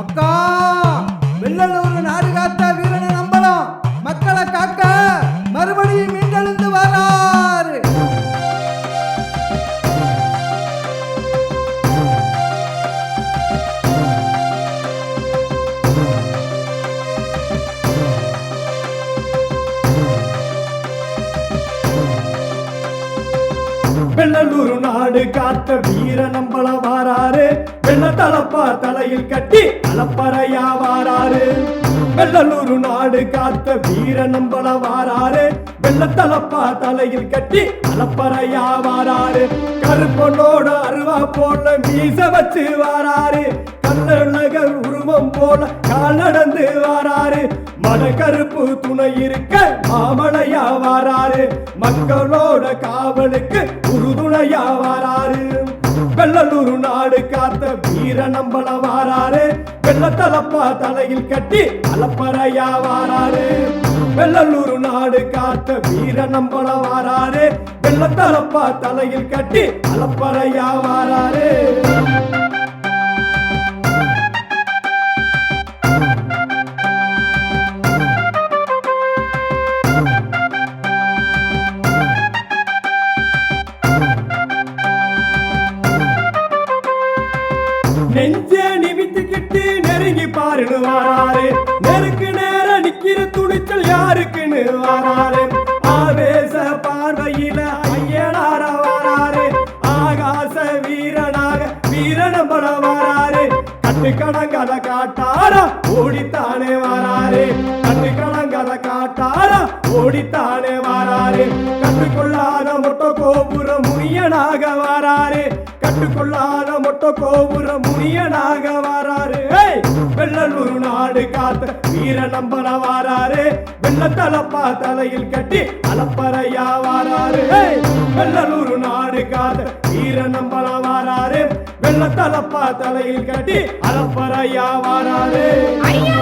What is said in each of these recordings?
அக்கா வெள்ளலூர் நாடு காத்த வெள்ளலூர் நாடு காத்த வீர நம்பள வாராரு வெள்ள தலப்பா தலையில் கட்டி அலப்பறையா வாராரு வெள்ளலூர் நாடு காத்த வீர நம்பள வாராரு வெள்ள தலப்பா தலையில் கட்டி அலப்பறையா வாராரு கருப்பனோட அருவா போல மீச வச்சு வாராரு கல்லழகர் தெய்வம் போல கால் நடந்து வாராரு. மத கருப்பு துணை இருக்க மாமலையா வாராரு. மக்களோட காவலுக்கு உறுதுணையா வாராரு. வெள்ளலூர் நாடு காத்த வீர நம்பள வாராரு. வெள்ளத்தலப்பா தலையில் கட்டி அலப்பறையா வாராரு. வெள்ளலூர் நாடு காத்த வீர நம்பள வாராரு. வெள்ளத்தலப்பா தலையில் கட்டி அலப்பறையா வாராரு. வாராரு நெருக்கு நேர நிக்கிற துணிச்சல் யாருக்குன்னு வராரு ஆவேச பார்வையில ஐயனார வராரு ஆகாச வீரனாக வீரனம்பட வராரு கட்டு கடங்கத காட்டாரா ஓடித்தானே வராரு கட்டு கடங்கத காட்டாரா ஓடித்தானே வராரு கட்டுக்கொள்ளாத மொட்ட கோபுர முனியனாக வராரு கட்டுக்கொள்ளாத மொட்ட கோபுர முனியனாக வராரு ஏய்! வெள்ளலூர் நாடு காத்த வீர நம்பல வாராரு. வெள்ளத்தலப்பா தலையில் கட்டி அலப்பறையா வாராரு. வெள்ளல் ஒரு நாடு காத்த வீர நம்பல வாராரு. வெள்ளத்தலப்பா தலையில் கட்டி அலப்பறையா வாராரு. ஐயா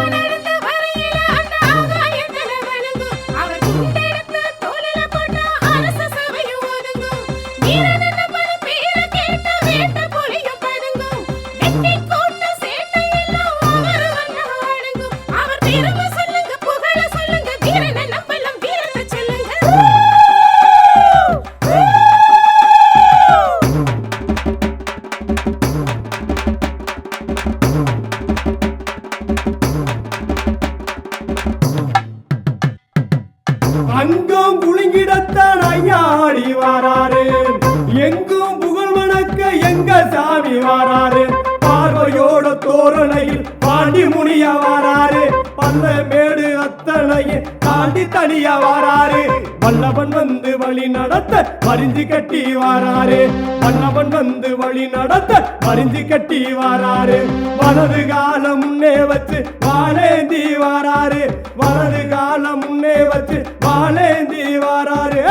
அங்கும் குலுங்கிடத்தான் ஐயாடி வாராரு. எங்கும் புகழ் வணக்க எங்க சாமி வாராரு. பார்வையோட தோரணையில் பாண்டி முனியா வாராரு. பல்ல மேடு அத்தனையே தாண்டி தனியா வாராரு. வல்லவன் வந்து வழி நடத்த பரிஞ்சு கட்டி வாராரு. வல்லவன் வந்து வழி நடத்த பரிஞ்சு கட்டி வாராரு. வலது காலம் முன்னே வச்சு வாழேந்தி வாராரு. வலது காலம் முன்னே வச்சு வாழேந்தி வாராரு.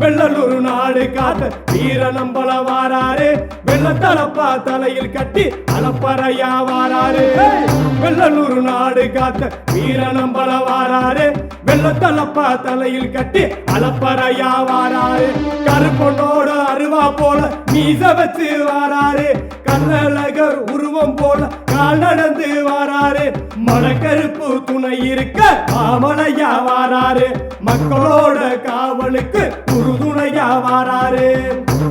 வெள்ளலூர் நாடு காத்த வீர நம்பள வாராரு. வெள்ளத்தலப்பா தலையில் கட்டி அலப்பறையா வாராரு வெள்ளலூர் நாடு காத்த வீர நம்பல வாராரு வெள்ளத்தலப்பா தலையில் கட்டி அலப்பறையா வாராரு கருப்பொன்னோட அருவா போல மீச வச்சு வாராரு. கண்ணழகர் உருவம் போல கால் நடந்து வாராரு. மலக்கருப்பு துணை இருக்க மாமலையா வாராரு. மக்களோட காவலுக்கு உறுதுணையா வாராரு.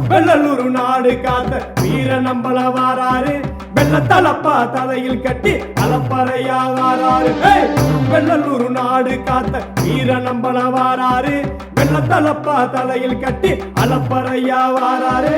வெள்ளலூர் நாடு காத்த வீர நம்பள வாராரு வெள்ளத்தலப்பா தலையில் கட்டி அலப்பறையா வாராரு வெள்ளலூர் நாடு காத்த வீர நம்பல வாராரு வெள்ளத்தலப்பா தலையில் கட்டி அலப்பறையா வாராரு